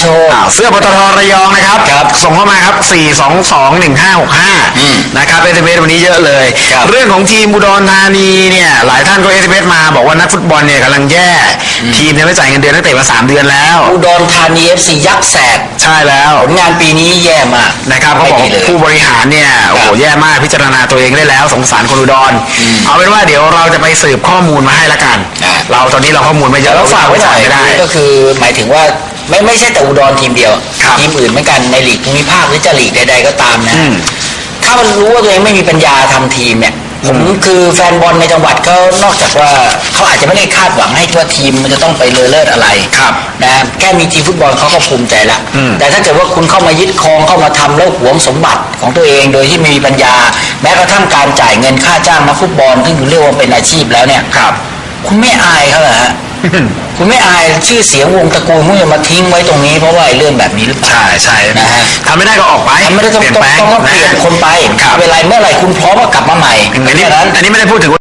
โชว์ อ่าเสื้อปตทระยองนะครับ ครับส่งเข้ามาครับ 4 2 2 1 5 6 อืม5 นะครับเอสเวันนี้เยอะเลย ครับเรื่องของทีมอุดรธานีเนี่ย หลายท่านก็เอสมาบอกว่านักฟุตบอลเนี่ยกำลังแย่ ทีมเนี่ยไม่จ่ายเงินเดือนตั้งแต่มา 3 เดือนแล้ว อุดรธานีเอฟซียักษ์แสกใช่แล้วผลงานปีนี้แย่มากนะครับเขาบอกไม่ดีเลย ผู้บริหารเนี่ยโอ้โหครับแย่มากพิจารณาตัวเองได้แล้ว สงสารคนอุดร เอาเป็นว่าเดี๋ยวเราจะไปสืบข้อมูลมาให้ละกันอ่า เราตอนนี้เราข้อมูลไม่เยอะแล้วฝากไว้หน่อยไม่ได้ ก็คือหมายถึงว่าไม่ไม่ใช่แต่อุดรทีมเดียวครับทีมอื่นเหมือนกันในลีกภูมิภาคหรือจะลีกใด ๆ ก็ตามนะอืมถ้ามันรู้ว่าตัวเองไม่มีปัญญาทำทีมเนี่ยผมคือแฟนบอลในจังหวัดก็นอกจากว่าเขาอาจจะไม่ได้คาดหวังให้ว่าทีมมันจะต้องไปเลอเลิศอะไรครับนะแค่มีทีมฟุตบอลเขาก็ภูมิใจละอืมแต่ถ้าเกิดว่าคุณเข้ามายึดครองเข้ามาทำแล้วหวงสมบัติของตัวเองโดยที่ไม่มีปัญญา แม้กระทั่งการจ่ายเงินค่าจ้างนักฟุตบอลซึ่งเรียกว่าเป็นอาชีพแล้วเนี่ยครับ คุณไม่อายเขาเหรอฮะคุณไม่อายชื่อเสียงวงตระกูลคุณจะมาทิ้งไว้ตรงนี้เพราะว่าไอ้เรื่องแบบนี้หรือเปล่าใช่ใช่นะฮะทำไม่ได้ก็ออกไปทำไม่ได้ต้องเปลี่ยนต้องแปลงต้องเปลี่ยนคนไปครับเวลาเมื่อไหร่คุณพร้อมก็กลับมาใหม่อันนี้แค่นั้นอันนี้ไม่ได้พูดถึง